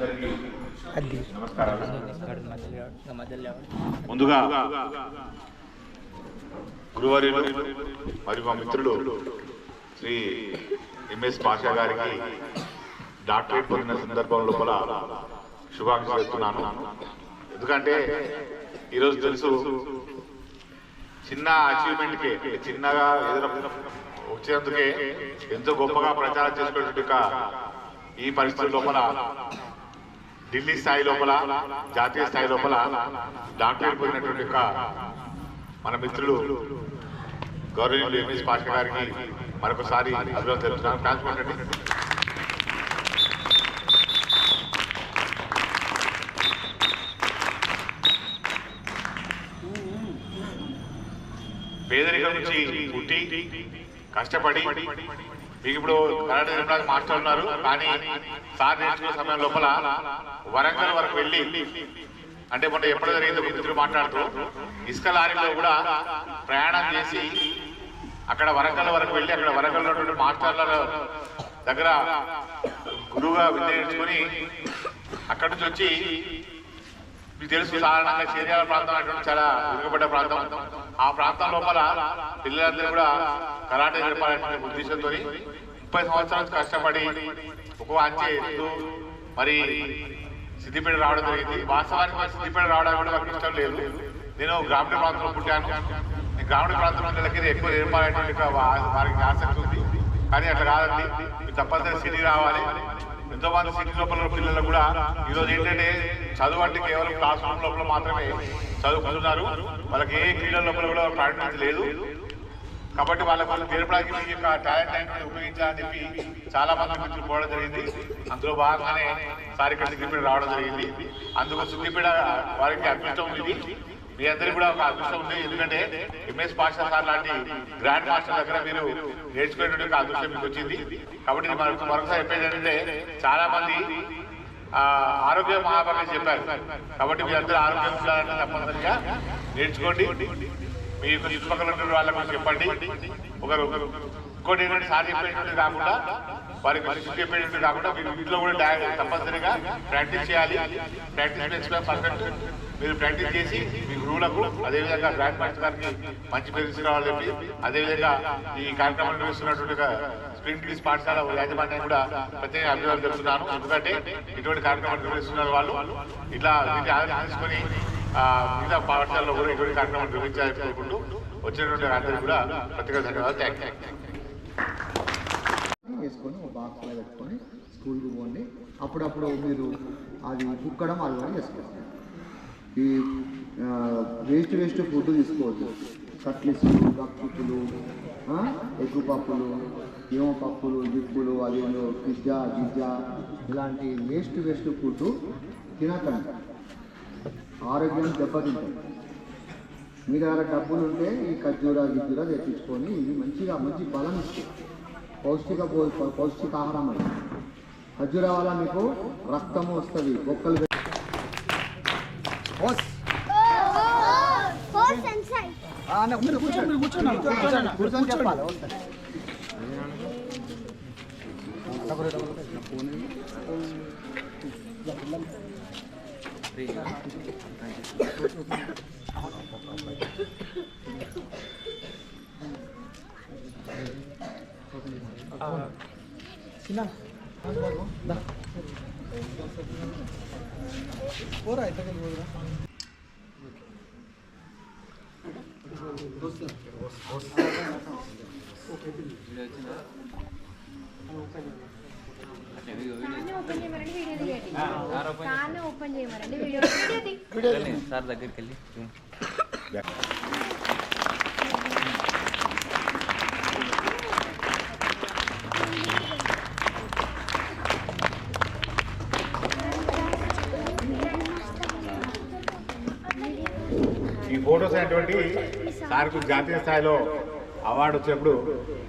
అందరికీ నమస్కారాలు. ముందుగా గురువర్యులు మరియు మా మిత్రులు శ్రీ ఎంఎస్ పాషా గారికి డాక్టరేట్ పొందిన సందర్భం లోపల శుభాకాంక్షలు చెప్తున్నాను. ఎందుకంటే ఈరోజు తెలుసు చిన్న అచీవ్మెంట్కే చిన్నగా ఏదైనా వచ్చేందుకే ఎంతో గొప్పగా ప్రచారం చేసుకునేటువంటి ఒక ఈ పరిస్థితి లోపల ఢిల్లీ స్థాయి లోపల జాతీయ స్థాయి లోపల డాక్టరేట్ పొందినటువంటి మన మిత్రులు గౌరవనీయులు ఎంఎస్ పాష గారికి మరొకసారి అభివృద్ధి తెలుపుతున్నాను ట్రాన్స్పోర్ట్ పేదరికం నుంచి పుట్టి కష్టపడి మీకు ఇప్పుడు కరెంట్ నేర్పడానికి మాస్టర్ ఉన్నారు కానీ సార్ నేర్చుకునే సమయం లోపల వరంగల్ వరకు వెళ్ళి అంటే మొన్న ఎప్పుడు జరిగింది ఒక మిత్రుడు మాట్లాడుతూ ఇసుక లారీలో కూడా ప్రయాణం చేసి అక్కడ వరంగల్ వరకు వెళ్ళి అక్కడ వరంగల్ ఉన్నటువంటి మాస్టర్ల దగ్గర గురువుగా విద్య నేర్చుకుని అక్కడి నుంచి వచ్చి మీకు తెలుసు సాధారణంగా చేరియాల ప్రాంతం అటువంటి చాలా వెనుకబడ్డ ప్రాంతం. ఆ ప్రాంతం లోపల పిల్లలందరూ కూడా కరాటే నేర్పాలనే ఉద్దేశంతో ముప్పై సంవత్సరాల కష్టపడి ఒక అంచె ఎత్తు మరి సిద్దిపేట రావడం జరిగింది. వాస్తవానికి మరి సిద్దిపేట రావడం కూడా నాకు ఇష్టం లేదు. నేను గ్రామీణ ప్రాంతంలో పుట్టాను. గ్రామీణ ప్రాంతంలో నెలకి ఎక్కువ నేర్పాలనేటువంటి వారికి ఆసక్తి ఉంది. కానీ అట్లా కాదండి. మీరు తప్పనిసరి సిటీ రావాలి. ఎంతో సిటీ లోపల పిల్లలు కూడా ఈరోజు ఏంటంటే చదువు అంటే కేవలం క్లాస్ రూమ్ లోపల మాత్రమే చదువుకుంటున్నారు. వాళ్ళకి ఏ క్రీడల లోపల కూడా ప్రావీణ్యత లేదు. కాబట్టి వాళ్ళకి వాళ్ళు నేర్పడానికి మీ యొక్క టాలెంట్ అనేది ఉపయోగించాలని చెప్పి చాలా మంది మిత్రులు పోవడం జరిగింది. అందులో భాగంగానే సారిక సిద్ధిపీడ రావడం జరిగింది. అందుకు సిద్ధిపీడ వారికి అదృష్టం ఇది. మీ అందరికీ కూడా ఒక అదృష్టం ఉంది. ఎందుకంటే ఎంఎస్ పాషా సార్ లాంటి గ్రాండ్ మాస్టర్ దగ్గర మీరు నేర్చుకునేటువంటి ఒక అదృష్టం మీకు వచ్చింది. కాబట్టి మనకు మరొకసారి చెప్పేది ఏంటంటే చాలా మంది ఆరోగ్య మహాభాగ్యం చెప్పారు. కాబట్టి మీరందరూ ఆరోగ్యం ఉండాలంటే తప్పనిసరిగా నేర్చుకోండి. మీ చుట్టుపక్కల ఉన్న వాళ్ళకు చెప్పండి. ఒకరు ఒకరు ఇంకోటి ఏంటంటే సార్ చెప్పేటువంటి కాకుండా వారికి శిక్షణ చెప్పేటువంటి కాకుండా మీరు ఇంట్లో కూడా తప్పనిసరిగా ప్రాక్టీస్ చేయాలి. ప్రాక్టీస్ పర్ఫెక్ట్ మీరు ప్రాక్టీస్ చేసి మీ గురువులకు అదేవిధంగా గ్రాండ్ మాస్టర్ గారికి మంచి పేరు తీసుకురావాలని చెప్పి అదేవిధంగా ఈ కార్యక్రమం నిర్వహిస్తున్నటువంటి స్క్రీన్ ప్లీజ్ పాఠశాల యాజమాన్యం కూడా ప్రత్యేక అభివృద్ధి చెప్తున్నాను ఎందుకంటే ఇటువంటి కార్యక్రమాలు నిర్వహిస్తున్న వాళ్ళు. ఇట్లా దీన్ని ఆలోచన తీసుకొని ఆ, మిగతా పాఠశాలలో కూడా ఇటువంటి కార్యక్రమాలు నిర్వహించాలనుకుంటూ వచ్చినటువంటి అందరికీ కూడా ప్రత్యేక ధన్యవాదాలు. థ్యాంక్ యూ వేసుకొని బాక్స్లో పెట్టుకొని స్కూల్కి పోండి. అప్పుడప్పుడు మీరు అది కుక్కడం అలవాటు చేసుకోవాలి ఈ వేస్ట్ వేస్ట్ ఫుడ్ తీసుకోవద్దు. కట్లిస్టులు బక్కులు ఎగ్గు పప్పులు ఏమో పప్పులు జిప్పులు అదేదో పిజ్జా గిజ్జా ఇలాంటి వేస్ట్ వేస్ట్ ఫుడ్ తినకండి. ఆరోగ్యం దెబ్బతింటుంది మీ దగ్గర డబ్బులు ఉంటే ఈ ఖర్జూరా గిజ్జూరా తెప్పించుకొని ఇవి మంచిగా మంచి బలం ఇస్తాయి పౌష్టిక పౌష్టికాహారం అది. ఖర్జూరా వల్ల మీకు రక్తము వస్తుంది బొక్కలు horse. Horse and side. Ah, na mere kuchh mere kuchh na. Kuchh na kya pala horse. Ah, sina. Na. Video video తీ సార్ దగ్గరికి వెళ్ళి ఫోటోస్ అనేటువంటి సార్కు జాతీయ స్థాయిలో అవార్డు వచ్చినప్పుడు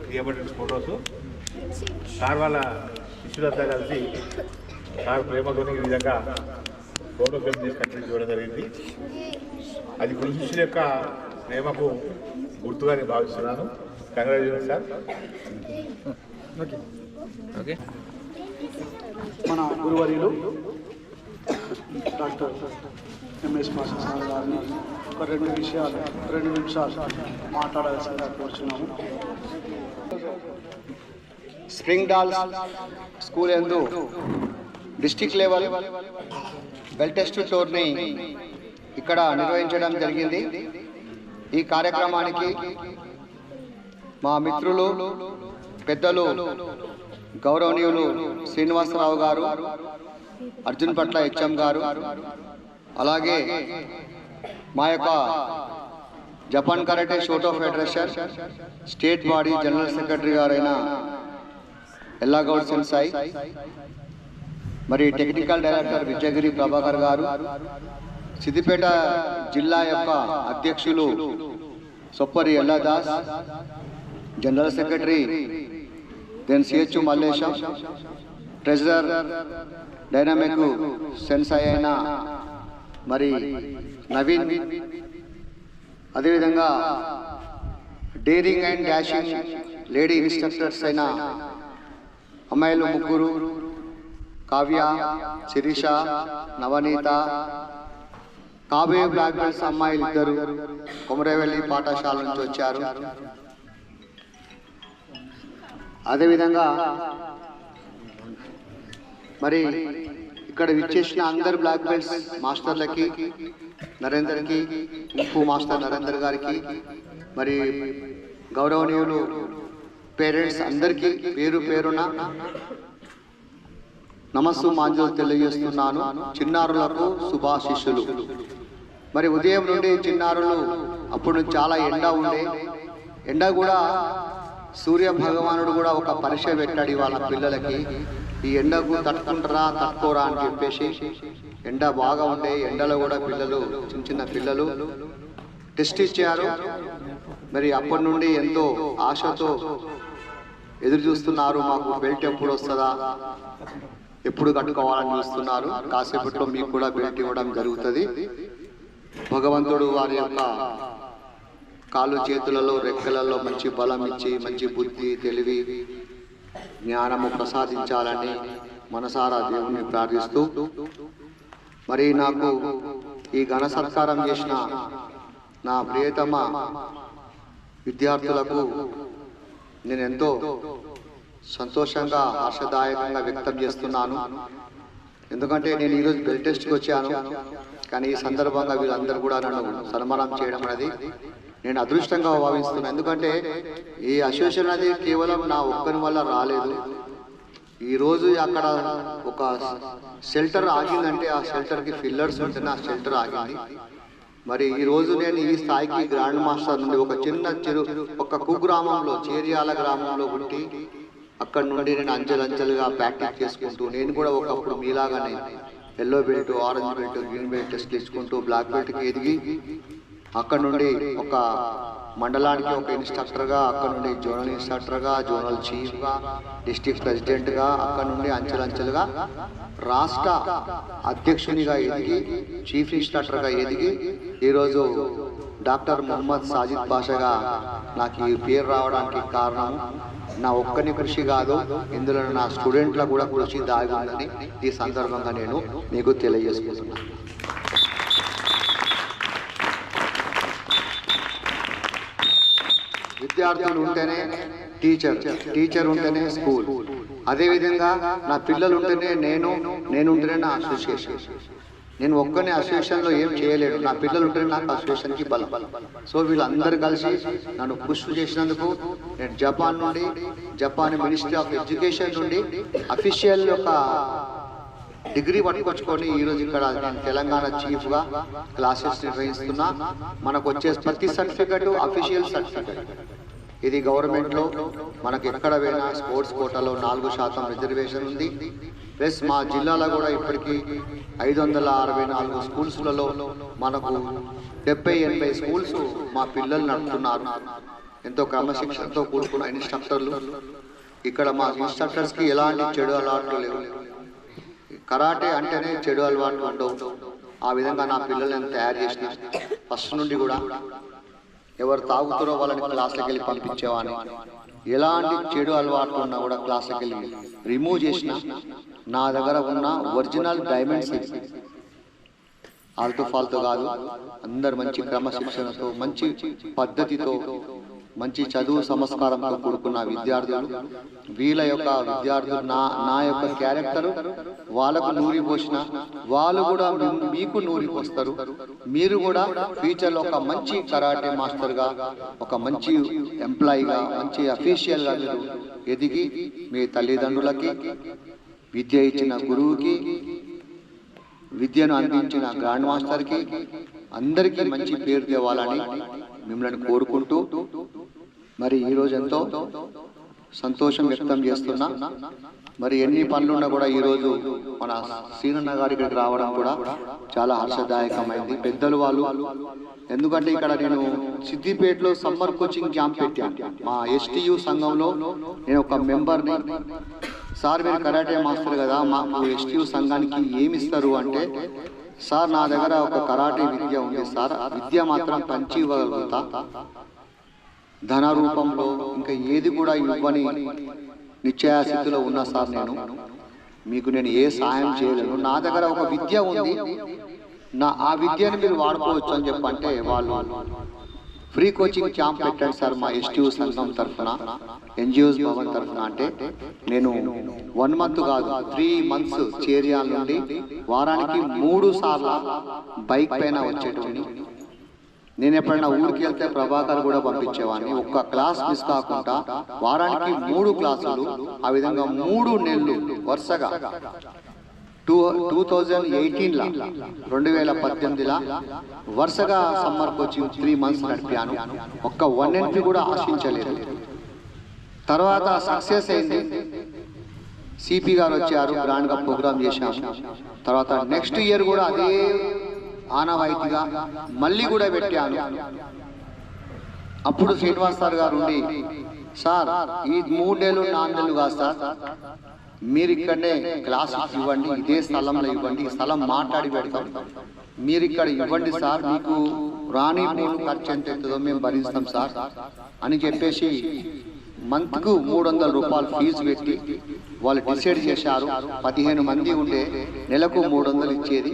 తీయబడిన ఫొటోస్. సార్ వాళ్ళ శిష్యులంతా కలిసి సార్ ప్రేమతోని ఈ విధంగా ఫోటో ఫ్రేమ్ చేసి కట్టి చూడడం జరిగింది. అది గురు శిష్యుల యొక్క ప్రేమకు గుర్తుగా నేను భావిస్తున్నాను. Congratulation sir. ఓకే. మన గురువర్యులు డాక్టర్ ఎంఎస్ మాస్టర్ సార్ గారిని ఒక రెండు విషయాలు రెండు నిమిషాలు మాట్లాడాల్సిందిగా కోరుచున్నాము. Spring dale school and district level belt test tourney ఇక్కడ నిర్వహించడం జరిగింది. ఈ కార్యక్రమానికి మా మిత్రులు పెద్దలు గౌరవనీయులు శ్రీనివాసరావు గారు అర్జున్ పట్ల హెచ్ఎం గారు అలాగే మా యొక్క Japan karate Shoto federation state body general secretary గారైన ఎల్లాగౌడ్ సెన్సాయి మరి టెక్నికల్ డైరెక్టర్ విజయగిరి ప్రభాకర్ గారు సిద్దిపేట జిల్లా యొక్క అధ్యక్షులు Soppari Elladas general secretary then CH Mallesham treasurer dynamic sensei అయిన మరి నవీన్ అదేవిధంగా daring and dashing lady instructors అయిన అమ్మాయిలు ముగ్గురు కావ్య శిరీష నవనీత కాబే బ్లాక్ బెల్ట్స్ అమ్మాయిలు ఇద్దరు కొమరవెల్లి పాఠశాల నుంచి వచ్చారు. అదేవిధంగా మరి ఇక్కడ విచ్చేసిన అందరు బ్లాక్ బెల్ట్స్ మాస్టర్లకి నరేందర్కి ఇంపు మాస్టర్ నరేందర్ గారికి మరి గౌరవనీయులు పేరెంట్స్ అందరికీ పేరు పేరున నమస్సు మాంజలు తెలియజేస్తున్నాను. చిన్నారులకు శుభాశిష్యులు. మరి ఉదయం నుండి చిన్నారులు అప్పుడు చాలా ఎండ ఉండే ఎండ కూడా సూర్య భగవానుడు కూడా ఒక పరీక్ష పెట్టాడు వాళ్ళ పిల్లలకి. ఈ ఎండకు తట్టుకుంటారా తట్టుకోరా అని చెప్పేసి ఎండ బాగా ఉండే ఎండలో కూడా పిల్లలు చిన్న చిన్న పిల్లలు టెస్ట్ ఇచ్చారు. మరి అప్పటి నుండి ఎంతో ఆశతో ఎదురు చూస్తున్నారు మాకు బెల్ట్ ఎప్పుడు వస్తుందా ఎప్పుడు కట్టుకోవాలని చూస్తున్నారు. కాసేపట్లో మీకు కూడా బెల్ట్ ఇవ్వడం జరుగుతుంది. భగవంతుడు వారి యొక్క కాళ్ళు చేతులలో రెక్కలలో మంచి బలం ఇచ్చి మంచి బుద్ధి తెలివి జ్ఞానము ప్రసాదించాలని మనసారా దేవుణ్ణి ప్రార్థిస్తూ మరి నాకు ఈ ఘన సత్కారం చేసిన నా ప్రియతమ విద్యార్థులకు నేను ఎంతో సంతోషంగా హర్షదాయకంగా వ్యక్తం చేస్తున్నాను. ఎందుకంటే నేను ఈరోజు బెల్ టెస్ట్కి వచ్చాను. కానీ ఈ సందర్భంగా వీళ్ళందరూ కూడా నన్ను సన్మానం చేయడం అనేది నేను అదృష్టంగా భావిస్తున్నాను ఎందుకంటే ఈ అసోసియేషన్ అనేది కేవలం నా ఒక్కరి వల్ల రాలేదు. ఈరోజు అక్కడ ఒక షెల్టర్ ఆగిందంటే ఆ షెల్టర్కి ఫిల్లర్స్ ఉంటేనే ఆ షెల్టర్ ఆగింది. మరి ఈరోజు నేను ఈ స్థాయికి గ్రాండ్ మాస్టర్ నుండి ఒక చిన్న చెరు ఒక కుగ్రామంలో చేరియాల గ్రామంలో పుట్టి అక్కడ నుండి నేను అంచెలంచెలుగా ప్రాక్టీస్ చేసుకుంటూ నేను కూడా ఒకప్పుడు మీలాగానే yellow belt orange belt green belt test ఇచ్చుకుంటూ బ్లాక్ బెల్ట్కి ఎదిగి అక్కడ నుండి ఒక మండలానికి ఒక ఇన్స్ట్రక్టర్గా అక్కడ నుండి జోనల్ ఇన్స్ట్రక్టర్గా జోనల్ చీఫ్గా డిస్ట్రిక్ట్ ప్రెసిడెంట్గా అక్కడ నుండి అంచెలంచెలుగా రాష్ట్ర అధ్యక్షునిగా ఎదిగి చీఫ్ ఇన్స్ట్రక్టర్గా ఎదిగి ఈరోజు డాక్టర్ మొహమ్మద్ సాజిద్ భాషగా నాకు ఈ పేరు రావడానికి కారణం నా ఒక్కని కృషి కాదు ఇందులో నా స్టూడెంట్ల కూడా కృషి దాగి ఉందని ఈ సందర్భంగా నేను మీకు తెలియజేసుకుంటున్నాను. విద్యార్థులు ఉంటేనే టీచర్ టీచర్ ఉంటేనే స్కూల్. అదేవిధంగా నా పిల్లలు ఉంటేనే నేను నేను ఉంటేనే నా అసోసియేషన్ నేను ఒక్కనే అసోసియేషన్లో ఏం చేయలేదు నా పిల్లలు ఉంటేనే నాకు అసోసియేషన్కి బలం. సో వీళ్ళందరూ కలిసి నన్ను పుష్ చేసినందుకు నేను జపాన్ నుండి జపాన్ మినిస్ట్రీ ఆఫ్ ఎడ్యుకేషన్ నుండి అఫీషియల్ యొక్క డిగ్రీ పట్టుకొచ్చుకొని ఈరోజు ఇక్కడ నేను తెలంగాణ చీఫ్గా క్లాసెస్ నిర్వహిస్తున్నా. మనకు వచ్చే ప్రతి సర్టిఫికెట్ అఫీషియల్ సర్టిఫికెట్ ఇది గవర్నమెంట్లో మనకు ఎక్కడ పోయినా స్పోర్ట్స్ కోటాలో నాలుగు శాతం రిజర్వేషన్ ఉంది. ప్లస్ మా జిల్లాలో కూడా ఇప్పటికీ ఐదు వందల అరవై నాలుగు స్కూల్స్లలో మనకు డెబ్బై ఎనభై స్కూల్స్ మా పిల్లలు నడుపుతున్నారు. ఎంతో క్రమశిక్షణతో కూడుకున్న ఇన్స్ట్రక్టర్లు. ఇక్కడ మా ఇన్స్ట్రక్టర్స్కి ఎలాంటి చెడు అలవాట్లు లేవు. కరాటే అంటేనే చెడు అలవాట్లు ఉండవు. ఆ విధంగా నా పిల్లల్ని తయారు చేసిన. ఫస్ట్ నుండి కూడా ఎవరు తాగుతారో వాళ్ళని క్లాస్లోకి వెళ్ళి పంపించేవాడిని. ఎలాంటి చెడు అలవాట్లు ఉన్నా కూడా క్లాస్లోకి వెళ్ళి రిమూవ్ చేసిన నా దగ్గర ఉన్న ఒరిజినల్ డైమండ్స్ ఆల్తూ ఫాల్తూ కాదు అందరు మంచి క్రమశిక్షణతో మంచి పద్ధతితో మంచి చదువు సంస్కారంతో కూడుకున్న విద్యార్థులు. వీళ్ళ యొక్క విద్యార్థులు నా నా యొక్క క్యారెక్టర్ వాళ్ళకు నూరి పోసిన వాళ్ళు కూడా మీకు నూరి పోస్తారు. మీరు కూడా ఫ్యూచర్లో ఒక మంచి కరాటే మాస్టర్గా ఒక మంచి ఎంప్లాయీగా మంచి అఫీషియల్గా మీరు ఎదిగి మీ తల్లిదండ్రులకి విద్య ఇచ్చిన గురువుకి విద్యను అందించిన గ్రాండ్ మాస్టర్కి అందరికీ మంచి పేరు తేవాలని మిమ్మల్ని కోరుకుంటూ మరి ఈరోజు ఎంతో సంతోషం వ్యక్తం చేస్తున్నా. మరి ఎన్ని పనులున్నా కూడా ఈరోజు మన సీనన్న గారి ఇక్కడికి రావడం కూడా చాలా హర్షదాయకమైంది పెద్దలు వాళ్ళు. ఎందుకంటే ఇక్కడ నేను సిద్దిపేటలో సమ్మర్ కోచింగ్ క్యాంప్ పెట్టాను మా ఎస్టీయు సంఘంలో నేను ఒక మెంబర్ని. సార్ మీరు కరాటే మాస్టర్ కదా మాకు ఎస్టీయు సంఘానికి ఏమి ఇస్తారు అంటే సార్ నా దగ్గర ఒక కరాటే విద్య ఉంది సార్. ఆ విద్య మాత్రం పంచి ఇవ్వగలుగుతా. ధన రూపంలో ఇంకా ఏది కూడా ఇవ్వని నిశ్చయాశక్తిలో ఉన్నా సార్ నేను. మీకు నేను ఏ సాయం చేయలేను. నా దగ్గర ఒక విద్య ఉంది. నా ఆ విద్యను మీరు వాడుకోవచ్చు అని చెప్పంటే వాళ్ళు ఫ్రీ కోచింగ్ క్యాంప్ పెట్టాడు సార్ మా ఎస్టీయూ సంఘం తరఫున ఎన్జిఓస్ భవన్ తరఫున అంటే నేను వన్ మంత్ కాదు త్రీ మంత్స్ చేరియాల నుండి వారానికి మూడు సార్లు బైక్ పైన వచ్చేటువంటి నేను ఎప్పుడైనా ఊరికి వెళ్తే ప్రభాకర్ కూడా పంపించేవాడిని. ఒక్క క్లాస్ మిస్ కాకుండా వారానికి మూడు క్లాసులు ఆ విధంగా మూడు నెలలు వరుసగా. టూ టూ థౌజండ్ ఎయిటీన్లో రెండు వేల పద్దెనిమిదిలో వరుసగా సమ్మర్ కోచింగ్ త్రీ మంత్స్ నడిపాను ఒక్క వన్ ఎంట్రీ కూడా ఆశించలేదు. తర్వాత సక్సెస్ అయింది. సిపి గారు వచ్చారు గ్రాండ్గా ప్రోగ్రామ్ చేశాము. తర్వాత నెక్స్ట్ ఇయర్ కూడా అదే ఆనవాయితీగా మళ్ళీ కూడా పెట్టాను. అప్పుడు శ్రీనివాస్ సార్ గారు ఉండి సార్ ఈ మూడేళ్ళు నాలుగేళ్ళు కాదు సార్. మీరు ఇక్కడనే క్లాస్ ఇవ్వండి ఇదే స్థలంలో ఇవ్వండి స్థలం మాట్లాడి పెడతాం. మీరు ఇక్కడ ఇవ్వండి సార్ మీకు రాని ఖర్చు ఎంత అవుతుందో మేము భరిస్తాం సార్ అని చెప్పేసి మంత్కు మూడు వందల రూపాయలు ఫీజు పెట్టి వాళ్ళు డిసైడ్ చేశారు. పదిహేను మంది ఉండే నెలకు మూడు వందలు ఇచ్చేది.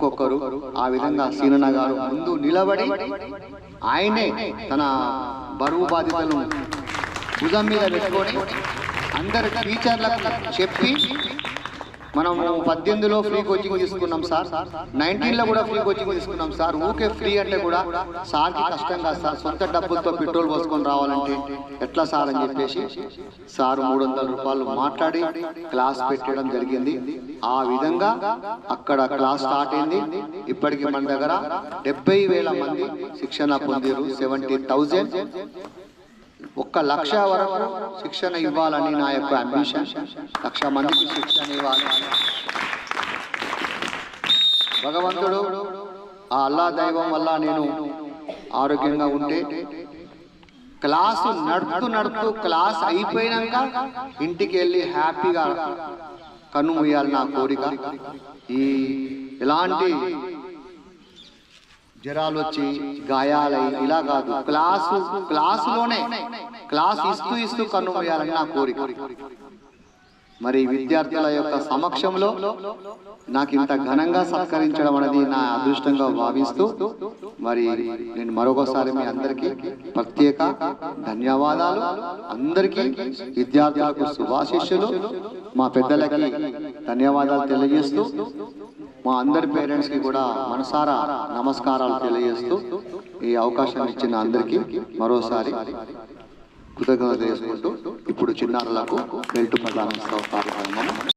ఒక్కొక్కరు ఆ విధంగా సీనన్న గారు ముందు నిలబడి ఆయనే తన బరువు బాధ్యతలను భుజం మీద పెట్టుకొని అందరి టీచర్లకు చెప్పి మనం పద్దెనిమిదిలో ఫ్రీ కోచింగ్ తీసుకున్నాం సార్. నైన్టీన్లో కూడా ఫ్రీ కోచింగ్ తీసుకున్నాం సార్. ఊకే ఫ్రీ అంటే కూడా సార్కి కష్టం కాదు సార్. సొంత డబ్బులతో పెట్రోల్ పోసుకొని రావాలంటే ఎట్లా సార్ అని చెప్పేసి సార్ మూడు వందల రూపాయలు మాట్లాడి క్లాస్ పెట్టడం జరిగింది. ఆ విధంగా అక్కడ క్లాస్ స్టార్ట్ అయింది. ఇప్పటికి మన దగ్గర డెబ్బై వేల మంది శిక్షణ పొందిరు సెవెంటీ థౌజండ్. ఒక్క లక్ష వరకు శిక్షణ ఇవ్వాలని నా యొక్క అంబిషన్ లక్ష మందికి శిక్షణ ఇవ్వాలి. భగవంతుడు ఆ అల్లా దైవం వల్ల నేను ఆరోగ్యంగా ఉంటే క్లాసు నడుపుతూ నడుపుతూ క్లాస్ అయిపోయినాక ఇంటికి వెళ్ళి హ్యాపీగా కన్ను మూయాలి నా కోరిక. ఈ ఎలాంటి జ్వరాలు వచ్చి గాయాలై ఇలా కాదు. క్లాసు క్లాసులోనే క్లాస్ ఇస్తూ ఇస్తూ కన్ను మూయాలని నా కోరిక. మరి విద్యార్థుల యొక్క సమక్షంలో నాకు ఇంత ఘనంగా సత్కరించడం అనేది నా అదృష్టంగా భావిస్తూ మరి నేను మరొకసారి మీ అందరికీ ప్రత్యేక ధన్యవాదాలు. అందరికీ విద్యార్థులకు శుభాశిష్యులు. మా పెద్దలకి ధన్యవాదాలు తెలియజేస్తూ మా అందరి పేరెంట్స్కి కూడా మనసారా నమస్కారాలు తెలియజేస్తూ ఈ అవకాశం ఇచ్చిన అందరికీ మరోసారి కృతజ్ఞత చేసుకుంటూ ఇప్పుడు చిన్నారులకు బెల్ట్ ప్రదానం కార్యక్రమం